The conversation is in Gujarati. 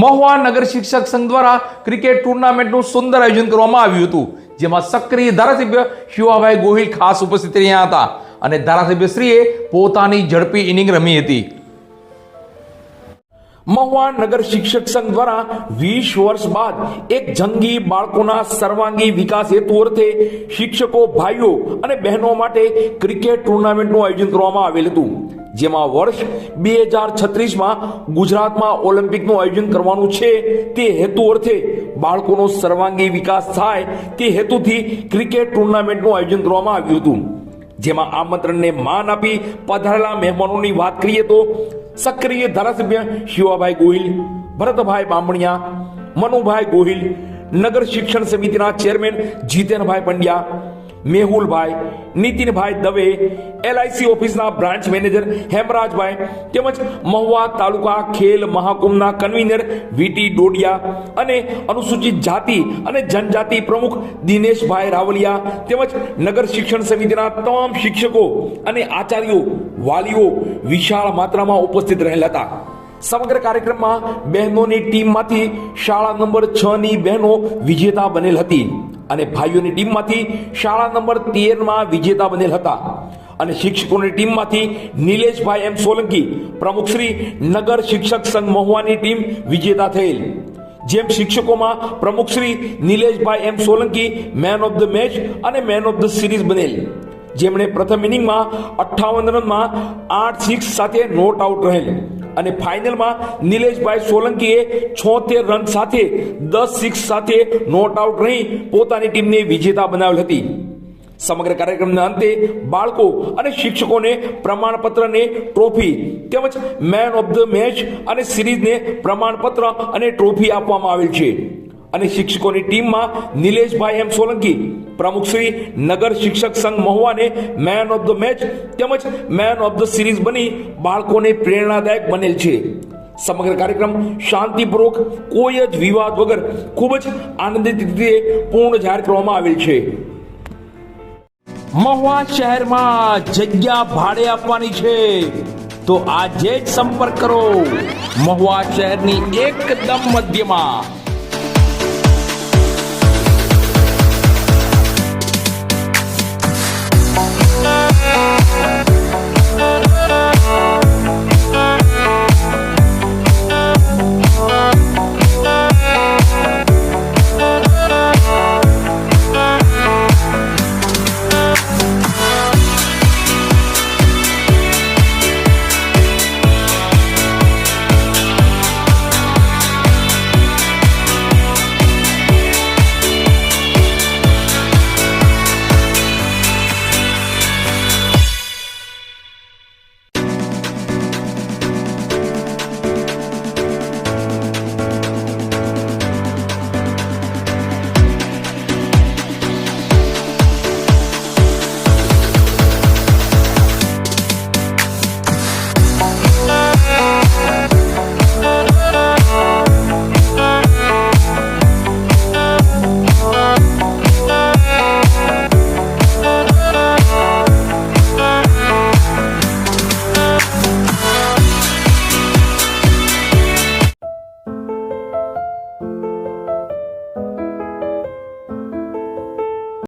મહુવા નગર શિક્ષક સંઘ દ્વારા ક્રિકેટ ટુર્નામેન્ટનું સુંદર આયોજન કરવામાં આવ્યું હતું, જેમાં સક્રિય ધારાસભ્ય શિવાભાઈ ગોહિલ ખાસ ઉપસ્થિત રહ્યા હતા અને ધારાસભ્યશ્રીએ પોતાની ઝડપી ઇનિંગ રમી હતી. મહુવા નગર શિક્ષક સંઘ દ્વારા વીસ વર્ષ બાદ એક જંગી બાળકોના સર્વાંગી વિકાસ હેતુ અર્થે શિક્ષકો, ભાઈઓ અને બહેનો માટે ક્રિકેટ ટુર્નામેન્ટનું આયોજન કરવામાં આવેલ હતું. જેમાં વર્ષ બે હજાર છત્રીસમાં ગુજરાતમાં ઓલિમ્પિકનું આયોજન કરવાનું છે, તે હેતુ અર્થે બાળકોનો સર્વાંગી વિકાસ થાય, તે હેતુથી ક્રિકેટ ટુર્નામેન્ટનું આયોજન કરવામાં આવ્યું હતું. જેમાં આમંત્રણને માન આપી પધારેલા મહેમાનોની વાત કરીએ તો સક્રિય ધારાસભ્ય શિવાભાઈ ગોહિલ, ભરતભાઈ બામણિયા, મનુભાઈ ગોહિલ, નગર શિક્ષણ સમિતિના ચેરમેન જીતેનભાઈ પંડ્યા મેહુલભાઈ, નીતિનભાઈ દવે એલઆઈસી ઓફિસના બ્રાન્ચ મેનેજર હેમરાજભાઈ તેમજ મહુવા તાલુકા ખેલ મહાકુંભના કન્વીનર વીટી ડોડિયા અને અનુસૂચિત જાતિ અને જનજાતિ પ્રમુખ દિનેશભાઈ રાવલિયા તેમજ નગર શિક્ષણ સમિતિના તમામ શિક્ષકો અને આચાર્યો વાલીઓ વિશાળ માત્રામાં ઉપસ્થિત રહેલા હતા. સમગ્ર કાર્યક્રમમાં બહેનોની ટીમમાંથી શાળા નંબર છ ની બહેનો વિજેતા બનેલ હતી. અને ભાઈઓની ટીમમાંથી શાળા નંબર તેરમાં વિજેતા બનેલ હતા. અને શિક્ષકોની ટીમમાંથી નિલેશભાઈ એમ સોલંકી પ્રમુખશ્રી નગર શિક્ષક સંઘ મહુવાની ટીમ વિજેતા થયેલ. જેમ શિક્ષકોમાં પ્રમુખશ્રી Nileshbhai M Solanki man of the match અને મેન ઓફ ધ સિરીઝ બનેલ. જેમણે પ્રથમ ઇનિંગમાં અઠ્ઠાવન રનમાં આઠ સિક્સ સાથે નોટ આઉટ રહેલ. અને ફાઇનલમાં નિલેશભાઈ સોલંકીએ છોતેર રન સાથે દસ સિક્સ સાથે નોટ આઉટ રહી પોતાની ટીમને વિજેતા બનાવેલ હતી. સમગ્ર કાર્યક્રમના અંતે બાળકો અને શિક્ષકોને પ્રમાણપત્ર ને ટ્રોફી તેમજ મેન ઓફ ધ મેચ અને સિરીઝને પ્રમાણપત્ર અને ટ્રોફી આપવામાં આવેલ છે. અને શિક્ષકોની ટીમમાં નિલેશભાઈ એમ સોલંકી, પ્રમુખ શ્રી નગર શિક્ષક સંઘ મહુવાને મેન ઓફ ધ મેચ તેમજ મેન ઓફ ધ સિરીઝ બની બાળકોને પ્રેરણાદાયક બનેલ છે. સમગ્ર કાર્યક્રમ શાંતિપૂર્વક, કોઈ જ વિવાદ વગર ખૂબ જ આનંદિત રીતે પૂર્ણ જાહેર કરવામાં આવેલ છે. મહુવા શહેરમાં જગ્યા ભાડે આપવાની છે. તો આજે જ સંપર્ક કરો. મહુવા શહેરની એકદમ મધ્યમાં